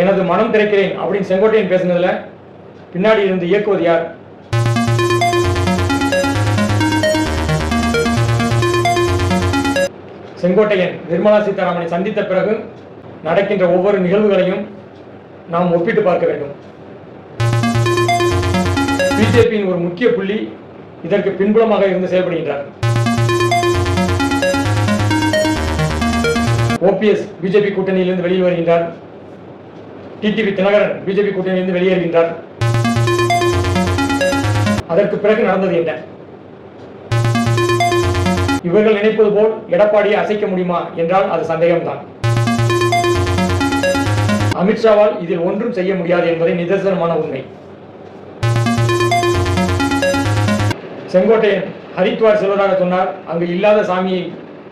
எனது மனம் திறக்கிறேன் அப்படின்னு செங்கோட்டையன் பேசுனதுல பின்னாடி இருந்து இயக்குவது யார்? செங்கோட்டையன் நிர்மலா சீதாராமனை சந்தித்த பிறகு நடக்கின்ற ஒவ்வொரு நிகழ்வுகளையும் நாம் ஒப்பிட்டு பார்க்க வேண்டும். பிஜேபியின் ஒரு முக்கிய புள்ளி இதற்கு பின்புலமாக இருந்து செயல்படுகின்றார். ஓபிஎஸ் பிஜேபி கூட்டணியிலிருந்து வெளியில் வருகின்றார். டிடிவி தினகரன் பிஜேபி கூட்டணியிலிருந்து வெளியேறுகின்றார். அதற்கு பிறகு நடந்தது என்ன? இவர்கள் நினைப்பது போல் எடப்பாடியை அசைக்க முடியுமா என்றால் அது சந்தேகம்தான். அமித்ஷாவால் இதில் ஒன்றும் செய்ய முடியாது என்பதை நிதர்சனமான உண்மை. செங்கோட்டையன் ஹரித்வார் செல்வதாக சொன்னார் அங்கு இல்லாத சாமியை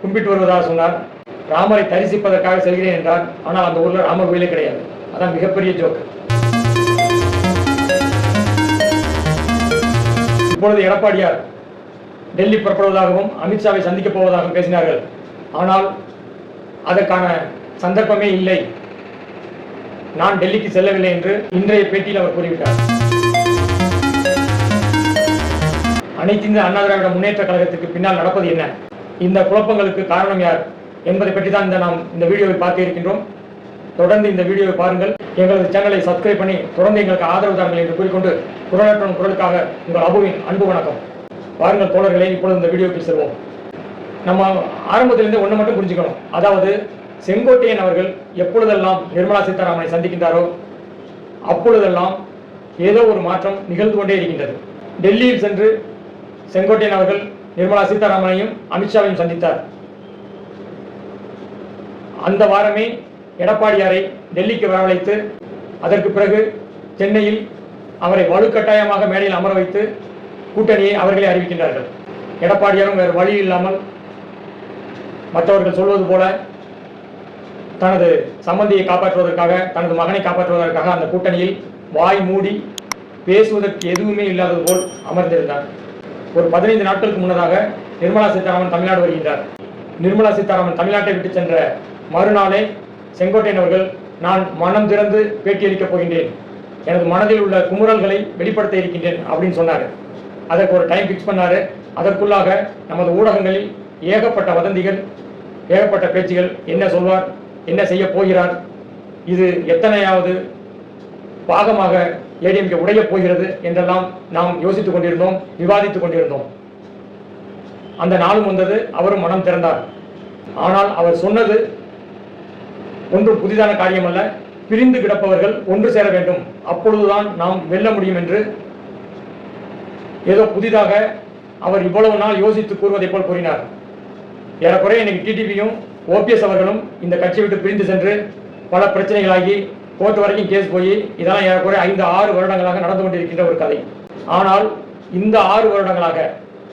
கும்பிட்டு வருவதாக சொன்னார். ராமரை தரிசிப்பதற்காக செல்கிறேன் என்றார் ஆனால் அந்த ஊரில் ராமர் கோயிலே கிடையாது. அதான் மிகப்பெரிய ஜோக்கு இப்பொழுது எடப்பாடியார் டெல்லி புறப்படுவதாகவும் அமித்ஷாவை சந்திக்கப் போவதாகவும் பேசினார்கள். ஆனால் அதற்கான சந்தர்ப்பமே இல்லை. நான் டெல்லிக்கு செல்லவில்லை என்று இன்றைய பேட்டியில் அவர் கூறிவிட்டார். அனைத்து இந்த அண்ணா திராவிட முன்னேற்ற கழகத்துக்கு பின்னால் நடப்பது என்ன? இந்த குழப்பங்களுக்கு காரணம் யார் என்பதை பற்றி தான் இந்த நாம் இந்த வீடியோவை பார்க்க இருக்கின்றோம் தொடர்ந்து இந்த வீடியோவை பாருங்கள். எங்களது சேனலை சப்ஸ்கிரைப் பண்ணி தொடர்ந்து எங்களுக்கு ஆதரவு தாருங்கள் என்று கூறிக்கொண்டு குரலாற்றும் குரலுக்காக உங்கள் அபுவின் அன்பு வணக்கம். பாருங்கள் தோழர்களை இப்பொழுது இந்த வீடியோவுக்கு செல்வோம். நம்ம ஆரம்பத்திலிருந்து ஒன்று மட்டும் புரிஞ்சுக்கணும். அதாவது செங்கோட்டையன் அவர்கள் எப்பொழுதெல்லாம் நிர்மலா சீதாராமனை சந்திக்கின்றாரோ அப்பொழுதெல்லாம் ஏதோ ஒரு மாற்றம் நிகழ்ந்து கொண்டே இருக்கின்றது. டெல்லியில் சென்று செங்கோட்டையன் அவர்கள் நிர்மலா சீதாராமனையும் அமித்ஷாவையும் சந்தித்தார். அந்த வாரமே எடப்பாடியாரை டெல்லிக்கு வரவழைத்து அதற்கு பிறகு சென்னையில் அவரை வலுக்கட்டாயமாக மேடையில் அமர வைத்து கூட்டணியை அவர்களே அறிவிக்கின்றார்கள். எடப்பாடியாரும் வேறு வழி இல்லாமல் மற்றவர்கள் சொல்வது போல தனது சம்பந்தியை காப்பாற்றுவதற்காக தனது மகனை காப்பாற்றுவதற்காக அந்த கூட்டணியில் வாய் மூடி பேசுவதற்கு எதுவுமே இல்லாதது போல் அமர்ந்திருந்தார். ஒரு பதினைந்து நாட்களுக்கு முன்னதாக நிர்மலா சீதாராமன் தமிழ்நாடு வருகின்றார். நிர்மலா சீதாராமன் தமிழ்நாட்டை விட்டு சென்ற மறுநாளே செங்கோட்டையன் அவர்கள் நான் மனம் திறந்து பேட்டியளிக்கப் போகின்றேன். எனது மனதில் உள்ள குமுறல்களை வெளிப்படுத்த இருக்கின்றேன் அப்படின்னு சொன்னார். அதற்கு ஒரு டைம் ஃபிக்ஸ் பண்ணாரு. அதற்குள்ளாக நமது ஊடகங்களில் ஏகப்பட்ட வதந்திகள் ஏகப்பட்ட பேச்சுகள் என்ன சொல்வார்? என்ன செய்ய போகிறார்? இது எத்தனையாவது பாகமாக ஏடிஎம்கே உடைய போகிறது? என்றெல்லாம் நாம் யோசித்துக் கொண்டிருந்தோம் விவாதித்துக் கொண்டிருந்தோம். அந்த நாளும் வந்தது அவரும் மனம் திறந்தார். ஆனால் அவர் சொன்னது ஒன்றும் புதிதான காரியம் அல்ல பிரிந்து கிடப்பவர்கள் ஒன்று சேர வேண்டும். அப்பொழுதுதான் நாம் வெல்ல முடியும் என்று ஏதோ புதிதாக அவர் இவ்வளவு நாள் யோசித்து கூறுவதைப் போல் கூறினார். ஏறக்குறைய இன்னைக்கு டிடிபியும் ஓபிஎஸ் அவர்களும் இந்த கட்சி விட்டு பிரிந்து சென்று பல பிரச்சனைகளாகி கோர்ட் வரைக்கும் கேஸ் போய் இதெல்லாம் ஏறக்குறைய ஐந்து ஆறு வருடங்களாக நடந்து கொண்டிருக்கின்ற ஒரு கதை. ஆனால் இந்த ஆறு வருடங்களாக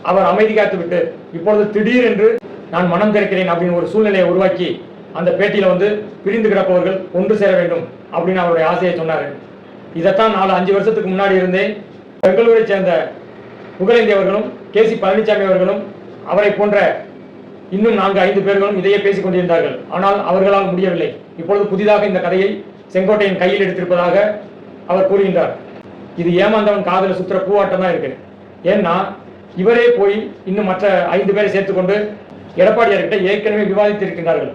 அவர் அமைதி காத்து விட்டு இப்பொழுது திடீரென்று நான் மனம் திறக்கிறேன் அப்படின்னு ஒரு சூழ்நிலையை உருவாக்கி அந்த பேட்டியில் வந்து பிரிந்து கிடப்பவர்கள் ஒன்று சேர வேண்டும் அப்படின்னு அவருடைய ஆசையை சொன்னார். இதைத்தான் நாலு அஞ்சு வருஷத்துக்கு முன்னாடி இருந்தே பெங்களூரை சேர்ந்த புகழேந்தி அவர்களும் கே சி பழனிசாமி அவர்களும் அவரை போன்ற இன்னும் நான்கு ஐந்து பேர்களும் இதையே பேசிக் கொண்டிருந்தார்கள். ஆனால் அவர்களால் முடியவில்லை. இப்பொழுது புதிதாக இந்த கதையை செங்கோட்டையின் கையில் எடுத்திருப்பதாக அவர் கூறுகின்றார். இது ஏமாந்தவன் காதல சுற்றுற பூவாட்டம் தான் இருக்கு. ஏன்னா இவரே போய் இன்னும் மற்ற ஐந்து பேரை சேர்த்துக்கொண்டு எடப்பாடியார்கிட்ட ஏற்கனவே விவாதித்திருக்கின்றார்கள்.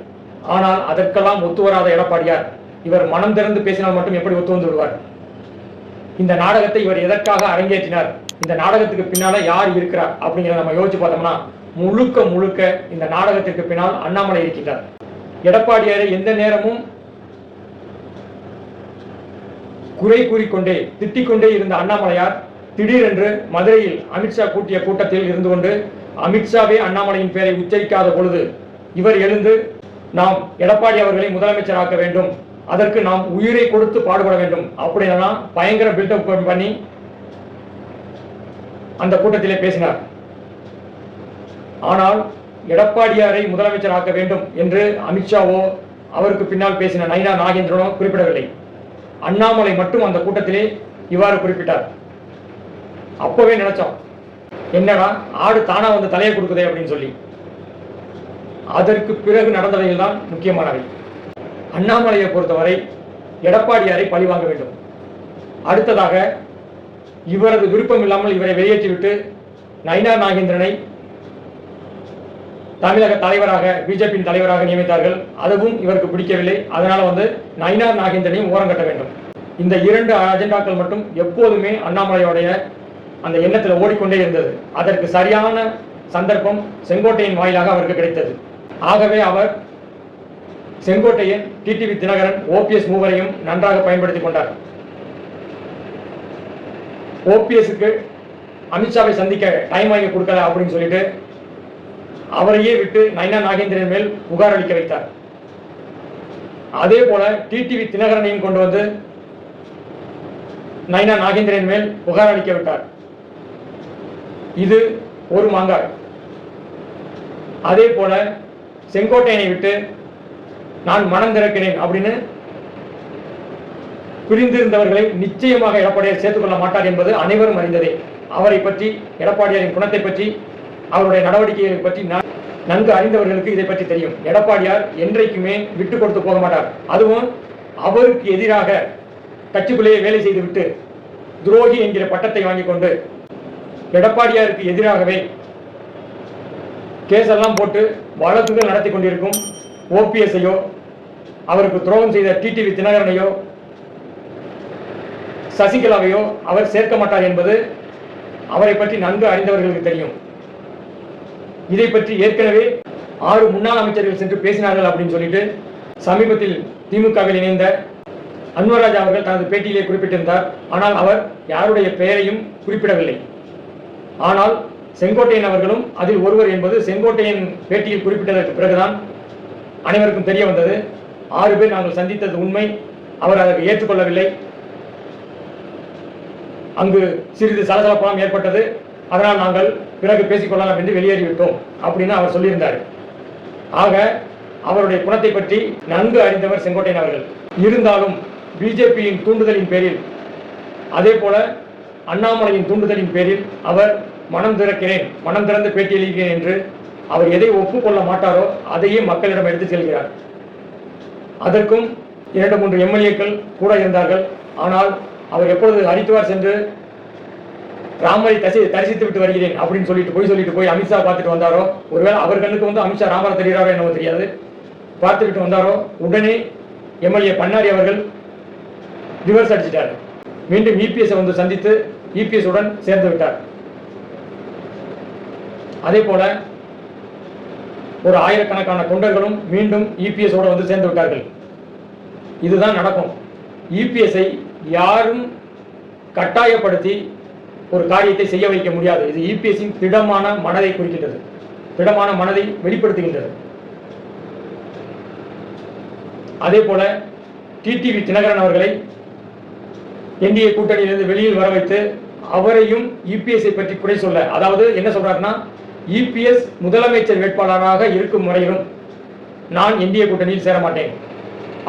ஆனால் அதற்கெல்லாம் ஒத்து வராத எடப்பாடியார். இவர் மனம் திறந்து பேசினால் மட்டும் எப்படி ஒத்து வந்து விடுவார்? இந்த நாடகத்தை இவர் எதற்காக அரங்கேற்றினார்? இந்த நாடகத்துக்கு பின்னால யார் இருக்கிறார்? அப்படிங்கிறத நம்ம யோசிச்சு பார்த்தோம்னா முழுக்க முழுக்க இந்த நாடகத்திற்கு பின்னால் அண்ணாமலை இருக்கின்றார். எடப்பாடியாரை எந்த நேரமும் குறை கூறிக்கொண்டே திட்டிக்கொண்டே இருந்த அண்ணாமலையார் திடீரென்று மதுரையில் அமித்ஷா கூட்டிய கூட்டத்தில் இருந்து கொண்டு அமித்ஷாவே அண்ணாமலையின் பெயரை உச்சரிக்காத பொழுது இவர் எழுந்து நாம் எடப்பாடி அவர்களை முதலமைச்சராக்க வேண்டும். அதற்கு நாம் உயிரை கொடுத்து பாடுபட வேண்டும். அப்படின்னா பயங்கர பில்டப் பண்ணி அந்த கூட்டத்திலே பேசினார். ஆனால் எடப்பாடியாரை முதலமைச்சராக்க வேண்டும் என்று அமித்ஷாவோ அவருக்கு பின்னால் பேசின நைனா நாகேந்திரனோ குறிப்பிடவில்லை. அண்ணாமலை மட்டும் அந்த கூட்டத்திலே இவ்வாறு குறிப்பிட்டார். அப்பவே நினைச்சோம் என்னடா ஆடு தானா வந்து தலையை கொடுக்குதே அப்படின்னு சொல்லி. அதற்கு பிறகு நடந்தவைகள் தான் முக்கியமானவை. அண்ணாமலையை பொறுத்தவரை எடப்பாடியாரை பழிவாங்க வேண்டும்? அடுத்ததாக இவரது விருப்பம் இல்லாமல் இவரை வெளியேற்றிவிட்டு நயினா நாகேந்திரனை தமிழக தலைவராக பிஜேபியின் தலைவராக நியமித்தார்கள். அதுவும் இவருக்கு பிடிக்கவில்லை. அதனால வந்து நயினார் நாகேந்திரனையும் ஓரம் கட்ட வேண்டும். இந்த இரண்டு அஜெண்டாக்கள் மட்டும் எப்போதுமே அண்ணாமலையோடைய அந்த எண்ணத்தில் ஓடிக்கொண்டே இருந்தது. அதற்கு சரியான சந்தர்ப்பம் செங்கோட்டையின் வாயிலாக அவருக்கு கிடைத்தது. ஆகவே அவர் செங்கோட்டையன் டிடிவி தினகரன் ஓபிஎஸ் மூவரையும் நன்றாக பயன்படுத்திக் கொண்டார். ஓபிஎஸ்க்கு அமித்ஷாவை சந்திக்க டைம் வாங்கி கொடுக்கல அப்படின்னு சொல்லிட்டு அவரையே விட்டு நைனா நாகேந்திரன் மேல் புகார் அளிக்க வைத்தார். அதே போல டிடிவி தினகரனையும் கொண்டு வந்து நைனா நாகேந்திரன் மேல் புகார் அளிக்க விட்டார். இது ஒரு மாங்காய். அதே போல செங்கோட்டையனை விட்டு நான் மனம் திறக்கிறேன் அப்படின்னு பிரிந்திருந்தவர்களை நிச்சயமாக எடப்பாடியார் சேர்த்துக் கொள்ள மாட்டார் என்பது அனைவரும் அறிந்ததே. அவரை பற்றி எடப்பாடியாரின் குணத்தை பற்றி அவருடைய நடவடிக்கைகளை பற்றி நன்கு அறிந்தவர்களுக்கு இதை பற்றி தெரியும். எடப்பாடியார் என்றைக்குமே விட்டு கொடுத்து போக மாட்டார். அதுவும் அவருக்கு எதிராக கட்சிக்குள்ளேயே வேலை செய்துவிட்டு துரோகி என்கிற பட்டத்தை வாங்கிக் கொண்டு எடப்பாடியாருக்கு எதிராகவே கேஸ் எல்லாம் போட்டு வழக்குகள் நடத்தி கொண்டிருக்கும் ஓபிஎஸ்ஐயோ அவருக்கு துரோகம் செய்த டிடிவி தினகரனையோ சசிகலாவையோ அவர் சேர்க்க மாட்டார் என்பது அவரை பற்றி நன்கு அறிந்தவர்களுக்கு தெரியும். இதை பற்றி ஏற்கனவே ஆறு முன்னாள் அமைச்சர்கள் சென்று பேசினார்கள் அப்படின்னு சொல்லிட்டு சமீபத்தில் திமுகவில் இணைந்த அன்வராஜ் அவர்கள் தனது பேட்டியிலே குறிப்பிட்டிருந்தார். ஆனால் அவர் யாருடைய பெயரையும் குறிப்பிடவில்லை. ஆனால் செங்கோட்டையன் அவர்களும் அதில் ஒருவர் என்பது செங்கோட்டையன் பேட்டியில் குறிப்பிட்டதற்கு பிறகுதான் அனைவருக்கும் தெரிய வந்தது. ஆறு பேர் நாங்கள் சந்தித்தது உண்மை. அவர் அதற்கு ஏற்றுக்கொள்ளவில்லை. அங்கு சிறிது சலசலப்பெல்லாம் ஏற்பட்டது. அதனால் நாங்கள் பிறகு பேசிக்கொள்ளலாம் என்று வெளியேறிவிட்டோம் அப்படின்னு அவர் சொல்லியிருந்தார். ஆக அவருடைய குணத்தை பற்றி நன்கு அறிந்தவர் செங்கோட்டையன் அவர்கள். இருந்தாலும் பிஜேபியின் தூண்டுதலின் பேரில் அதே போல அண்ணாமலையின் தூண்டுதலின் பேரில் அவர் மனம் திறக்கிறேன் மனம் திறந்து பேட்டியளிக்கிறேன் என்று அவர் எதை ஒப்புக்கொள்ள மாட்டாரோ அதையே மக்களிடம் எடுத்துச் செல்கிறார். அதற்கும் இரண்டு மூன்று எம்எல்ஏக்கள் கூட இருந்தார்கள். ஆனால் அவர் எப்பொழுது ஹரித்துவார் சென்று ராமரை தசி தரிசித்து விட்டு வருகிறேன் அப்படின்னு சொல்லிட்டு போய் சொல்லிட்டு போய் அமித்ஷா பார்த்துட்டு வந்தாரோ ஒருவேளை அவர் கண்ணுக்கு வந்து அமித்ஷா ராமரை தெரிகிறாரோ என்னவோ தெரியாது. பார்த்து விட்டு வந்தாரோ உடனே எம்எல்ஏ பண்ணாரி அவர்கள் ரிவர்ஸ் அடிச்சிட்டார். மீண்டும் இபிஎஸ் வந்து சந்தித்து இபிஎஸ் உடன் சேர்ந்து விட்டார். அதே போல ஒரு ஆயிரக்கணக்கான தொண்டர்களும் மீண்டும் இபிஎஸ் வந்து சேர்ந்து விட்டார்கள். இதுதான் நடக்கும். இபிஎஸ்ஐ யாரும் கட்டாயப்படுத்தி ஒரு காரியத்தை செய்ய வைக்க முடியாது. இது இபிஎஸ்ஸின் திடமான மனதை குறிக்கின்றது. திடமான மனதை வெளிப்படுத்துகின்றது. அதே போல டிடிவி தினகரன் அவர்களை என்டிஏ கூட்டணியிலிருந்து வெளியில் வர வைத்து அவரையும் இபிஎஸ்ஐ பற்றி குறை சொல்ல அதாவது என்ன சொல்றாருன்னா இபிஎஸ் முதலமைச்சர் வேட்பாளராக இருக்கும் முறையிலும் நான் இந்திய கூட்டணியில் சேர மாட்டேன்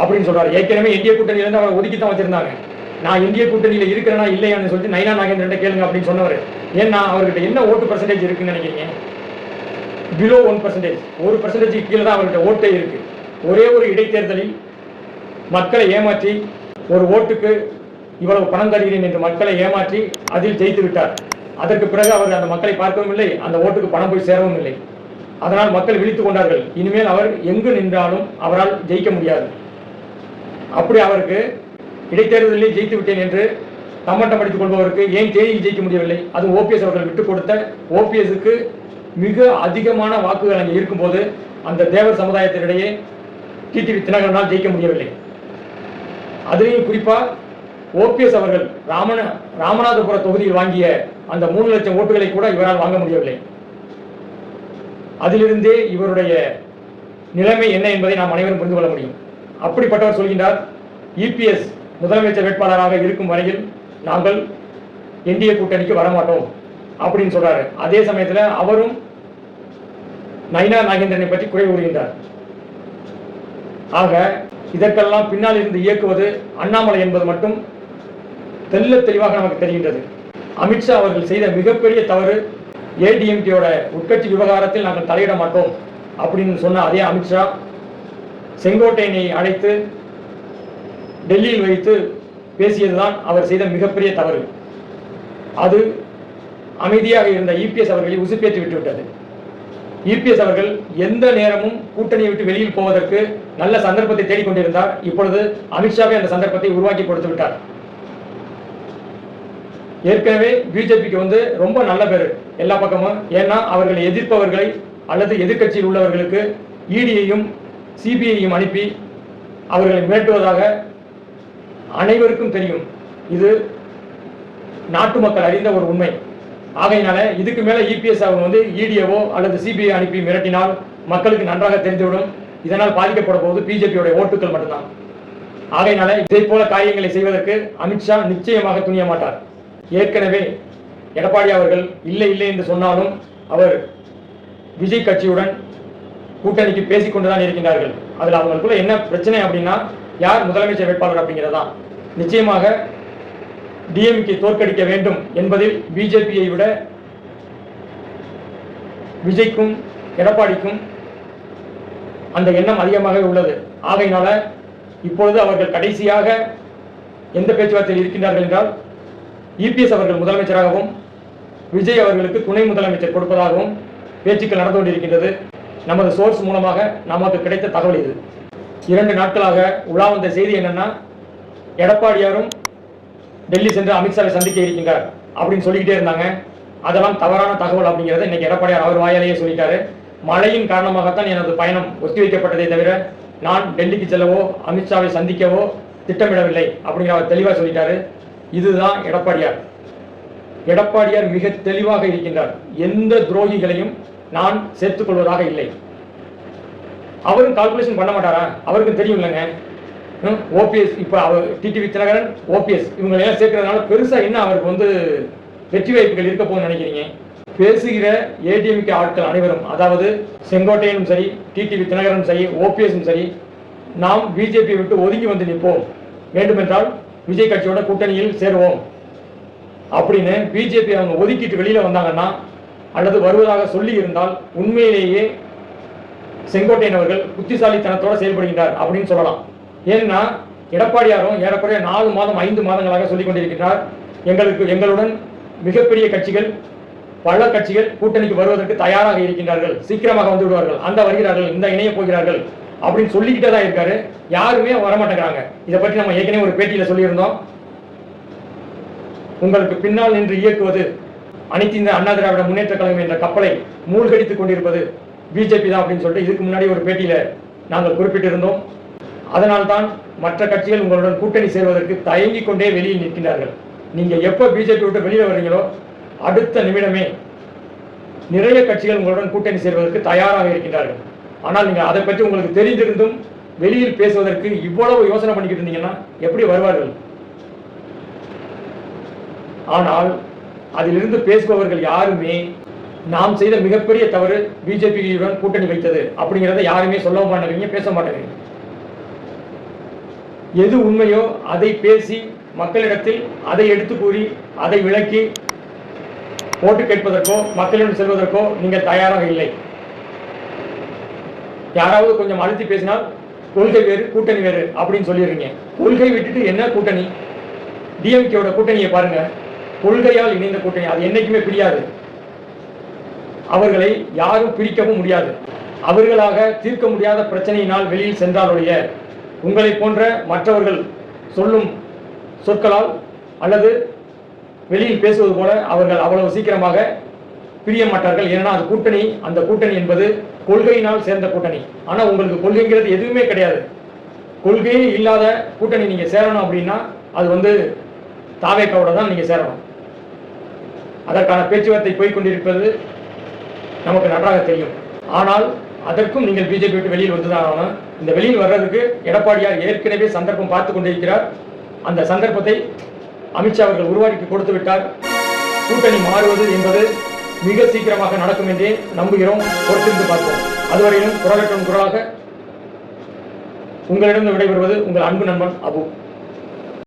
அப்படின்னு சொல்றாரு. ஏற்கனவே இந்திய கூட்டணியில இருந்து அவரை ஒதுக்கி தான் வச்சிருந்தாங்க. நான் இந்திய கூட்டணியில இருக்கிறேனா இல்லையான்னு சொல்லிட்டு நைனா நாகேந்திரன் கேளுங்க அப்படின்னு சொன்னவர். ஏன்னா அவர்கிட்ட என்ன ஓட்டு பர்சன்டேஜ் இருக்குன்னு நினைக்கிறீங்க? பிலோ ஒன் பர்சன்டேஜ் ஒரு பர்சன்டேஜ் கீழே தான் அவர்கிட்ட ஓட்டே இருக்கு. ஒரே ஒரு இடைத்தேர்தலில் மக்களை ஏமாற்றி ஒரு ஓட்டுக்கு இவ்வளவு பணம் தருகிறேன் என்று மக்களை ஏமாற்றி அதில் ஜெயித்து விட்டார். அதற்கு பிறகு அவர் அந்த மக்களை பார்க்கவும் இல்லை அந்த ஓட்டுக்கு பணம் போய் சேரவும் இல்லை. அதனால் மக்கள் விழித்துக் கொண்டார்கள். இனிமேல் அவர் எங்கு நின்றாலும் அவரால் ஜெயிக்க முடியாது. அப்படி அவருக்கு இடைத்தேர்தலில் ஜெயித்து விட்டேன் என்று தம்மட்டம் அடித்துக் கொள்பவருக்கு ஏன் தேதியில் ஜெயிக்க முடியவில்லை? அது ஓபிஎஸ் அவர்கள் விட்டுக் கொடுத்த ஓபிஎஸ்க்கு மிக அதிகமான வாக்குகள் அங்கே இருக்கும்போது அந்த தேவர் சமுதாயத்தினிடையே டிடிவி தினகரனால் ஜெயிக்க முடியவில்லை. அதுலேயும் குறிப்பாக ஓபிஎஸ் அவர்கள் ராமன ராமநாதபுர தொகுதியில் வாங்கிய அந்த மூணு லட்சம் ஓட்டுகளை கூட இவரால் வாங்க முடியவில்லை. அதிலிருந்தே இவருடைய நிலைமை என்ன என்பதை நாம் அனைவரும் புரிந்து கொள்ள முடியும். அப்படிப்பட்டவர் சொல்கின்றார் இபிஎஸ் முதலமைச்சர் வேட்பாளராக இருக்கும் வரையில் நாங்கள் என்டிஏ கூட்டணிக்கு வரமாட்டோம் அப்படின்னு சொல்றாரு. அதே சமயத்துல அவரும் நைனா நாகேந்திரனை பற்றி குறை கூறுகின்றார். ஆக இதற்கெல்லாம் பின்னால் இருந்து இயக்குவது அண்ணாமலை என்பது மட்டும் தெல்ல தெளிவாக நமக்கு தெரிகின்றது. அமித்ஷா அவர்கள் செய்த மிகப்பெரிய தவறு ஏடிஎம்கேயோட உட்கட்சி விவகாரத்தில் நாங்கள் தலையிட மாட்டோம் அப்படின்னு சொன்ன அதே அமித்ஷா செங்கோட்டையனை அழைத்து டெல்லியில் வைத்து பேசியதுதான் அவர் செய்த மிகப்பெரிய தவறு. அது அமைதியாக இருந்த இபிஎஸ் அவர்களை உசுப்பேற்றி விட்டுவிட்டது. இபிஎஸ் அவர்கள் எந்த நேரமும் கூட்டணியை விட்டு வெளியில் போவதற்கு நல்ல சந்தர்ப்பத்தை தேடிக்கொண்டிருந்தார். இப்பொழுது அமித்ஷாவே அந்த சந்தர்ப்பத்தை உருவாக்கி கொடுத்து விட்டார். ஏற்கனவே பிஜேபிக்கு வந்து ரொம்ப நல்ல பேர் எல்லா பக்கமும். ஏன்னா அவர்களை எதிர்ப்பவர்களை அல்லது எதிர்க்கட்சியில் உள்ளவர்களுக்கு இடியையும் சிபிஐயும் அனுப்பி அவர்களை மிரட்டுவதாக அனைவருக்கும் தெரியும். இது நாட்டு மக்கள் அறிந்த ஒரு உண்மை. ஆகையினால இதுக்கு மேலே இபிஎஸ் அவங்க வந்து இடியவோ அல்லது சிபிஐ அனுப்பி மிரட்டினால் மக்களுக்கு நன்றாக தெரிந்துவிடும். இதனால் பாதிக்கப்பட போவது பிஜேபியோட ஓட்டுகள் மட்டும்தான். ஆகையினால இதை போல காரியங்களை செய்வதற்கு அமித்ஷா நிச்சயமாக துணிய மாட்டார். ஏற்கனவே எடப்பாடி அவர்கள் இல்லை இல்லை என்று சொன்னாலும் அவர் விஜய் கட்சியுடன் கூட்டணிக்கு பேசிக் கொண்டுதான் இருக்கின்றார்கள். அதில் அவங்களுக்குள்ள என்ன பிரச்சனை அப்படின்னா யார் முதலமைச்சர் வேட்பாளர் அப்படிங்கிறதா? நிச்சயமாக டிஎம்கே தோற்கடிக்க வேண்டும் என்பதில் பிஜேபியை விட விஜய்க்கும் எடப்பாடிக்கும் அந்த எண்ணம் அதிகமாகவே உள்ளது. ஆகையினால இப்பொழுது அவர்கள் கடைசியாக எந்த பேச்சுவார்த்தையில் இருக்கின்றார்கள் என்றால் இபிஎஸ் அவர்கள் முதலமைச்சராகவும் விஜய் அவர்களுக்கு துணை முதலமைச்சர் கொடுப்பதாகவும் பேச்சுக்கள் நடந்து கொண்டிருக்கின்றது. நமது சோர்ஸ் மூலமாக நமக்கு கிடைத்த தகவல் இது. இரண்டு நாட்களாக உலா வந்த செய்தி என்னன்னா எடப்பாடியாரும் டெல்லி சென்று அமித்ஷாவை சந்திக்க இருக்கின்றார் அப்படின்னு சொல்லிக்கிட்டே இருந்தாங்க. அதெல்லாம் தவறான தகவல் அப்படிங்கிறத இன்னைக்கு எடப்பாடியார் அவர் வாயாலேயே சொல்லிட்டாரு. மழையின் காரணமாகத்தான் எனது பயணம் ஒத்திவைக்கப்பட்டதை தவிர நான் டெல்லிக்கு செல்லவோ அமித்ஷாவை சந்திக்கவோ திட்டமிடவில்லை அப்படிங்கிற அவர் தெளிவாக சொல்லிட்டாரு. இதுதான் எடப்பாடியார். எடப்பாடியார் மிக தெளிவாக இருக்கின்றார். எந்த துரோகிகளையும் நான் சேர்த்துக் கொள்வதாக இல்லை. அவரும் கால்குலேஷன் பண்ண மாட்டாரா? அவருக்கு தெரியும் இல்லைங்க ஓபிஎஸ் இப்போ அவர் டிடிவி தினகரன் ஓபிஎஸ் இவங்களை எல்லாம் சேர்க்கறதுனால பெருசா என்ன அவருக்கு வந்து வெற்றி வாய்ப்புகள் இருக்க போகுதுன்னு நினைக்கிறீங்க? பேசுகிற ஏடிஎம்கே ஆட்கள் அனைவரும் அதாவது செங்கோட்டையனும் சரி டிடிவி தினகரனும் சரி ஓபிஎஸும் சரி நாம் பிஜேபியை விட்டு ஒதுங்கி வந்து நிற்போம். வேண்டுமென்றால் விஜய் கட்சியோட கூட்டணியில் சேருவோம். அப்படின்னு பிஜேபி அவங்க ஒதுக்கிட்டு வெளியில் வந்தாங்கன்னா அல்லது வருவதாக சொல்லி இருந்தால் உண்மையிலேயே செங்கோட்டையன் அவர்கள் புத்திசாலித்தனத்தோடு செயல்படுகின்றார் அப்படின்னு சொல்லலாம். ஏன்னா எடப்பாடியாரும் ஏறக்குறைய நாலு மாதம் ஐந்து மாதங்களாக சொல்லிக் கொண்டிருக்கிறார் எங்களுக்கு எங்களுடன் மிகப்பெரிய கட்சிகள் பல கட்சிகள் கூட்டணிக்கு வருவதற்கு தயாராக இருக்கின்றார்கள். சீக்கிரமாக வந்து விடுவார்கள். அந்த வருகிறார்கள் இந்த இணைய போகிறார்கள். அப்படின்னு சொல்லிக்கிட்டே தான் இருக்காரு. யாருமே வரமாட்டேங்கிறாங்க. இதை பற்றி நம்ம ஏற்கனவே ஒரு பேட்டியில் சொல்லியிருந்தோம். உங்களுக்கு பின்னால் நின்று இயக்குவது அனைத்து இந்த அண்ணா திராவிட முன்னேற்ற கழகம் என்ற கப்பலை மூழ்கடித்துக் கொண்டிருப்பது பிஜேபி தான் அப்படின்னு சொல்லிட்டு இதுக்கு முன்னாடி ஒரு பேட்டியில் நாங்கள் குறிப்பிட்டிருந்தோம். அதனால்தான் மற்ற கட்சிகள் உங்களுடன் கூட்டணி சேர்வதற்கு தயங்கிக் கொண்டே வெளியில் நிற்கின்றார்கள். நீங்கள் எப்போ பிஜேபி விட்டு வெளியில் வர்றீங்களோ அடுத்த நிமிடமே நிறைய கட்சிகள் உங்களுடன் கூட்டணி சேர்வதற்கு தயாராக இருக்கின்றார்கள். ஆனால் நீங்கள் அதை பற்றி உங்களுக்கு தெரிந்திருந்தும் வெளியில் பேசுவதற்கு இவ்வளவு யோசனை பண்ணிக்கிட்டு இருந்தீங்கன்னா எப்படி வருவார்கள்? ஆனால் அதிலிருந்து பேசுபவர்கள் யாருமே நாம் செய்த மிகப்பெரிய தவறு பிஜேபியுடன் கூட்டணி வைத்தது அப்படிங்கிறத யாருமே சொல்ல மாட்டேங்கிறீங்க பேச மாட்டேங்கிறீங்க. எது உண்மையோ அதை பேசி மக்களிடத்தில் அதை எடுத்து கூறி அதை விளக்கி ஓட்டு கேட்பதற்கோ மக்களிடம் செல்வதற்கோ நீங்கள் தயாராக இல்லை. யாராவது கொஞ்சம் அழுத்தி பேசினால் கொள்கை வேறு கூட்டணி வேறு அப்படின்னு சொல்லிடுறீங்க. கொள்கை விட்டுட்டு என்ன கூட்டணி? டிஎம்கேவோட கூட்டணியை பாருங்க. கொள்கையால் இணைந்த கூட்டணி. அது என்னைக்குமே பிரியாது. அவர்களை யாரும் பிரிக்கவும் முடியாது. அவர்களாக தீர்க்க முடியாத பிரச்சனையினால் வெளியில் சென்றாலுடைய உங்களை போன்ற மற்றவர்கள் சொல்லும் சொற்களால் அல்லது வெளியில் பேசுவது போல அவர்கள் அவ்வளவு சீக்கிரமாக பிரிய மாட்டார்கள் ஏன்னா அது கூட்டணி. அந்த கூட்டணி என்பது கொள்கையினால் சேர்ந்த கூட்டணி. ஆனால் உங்களுக்கு கொள்கைங்கிறது எதுவுமே கிடையாது. கொள்கையே இல்லாத கூட்டணி நீங்கள் சேரணும் அப்படின்னா அது வந்து தாவேக்காவோட தான் நீங்கள் சேரணும். அதற்கான பேச்சுவார்த்தை போய்கொண்டிருப்பது நமக்கு நன்றாக தெரியும். ஆனால் அதற்கும் நீங்கள் பிஜேபி விட்டு வெளியில் வந்துதான் ஆகணும் இந்த வெளியில் வர்றதுக்கு எடப்பாடியார் ஏற்கனவே சந்தர்ப்பம் பார்த்து கொண்டிருக்கிறார். அந்த சந்தர்ப்பத்தை அமித்ஷா அவர்கள் உருவாக்கி கொடுத்து விட்டார். கூட்டணி மாறுவது என்பது மிக சீக்கிரமாக நடக்கும் என்றே நம்புகிறோம். பொறுத்திருந்து பார்ப்போம். அதுவரையிலும் குரலற்றம் குரலாக உங்களிடம் விடைபெறுவது உங்கள் அன்பு நண்பன் அபு.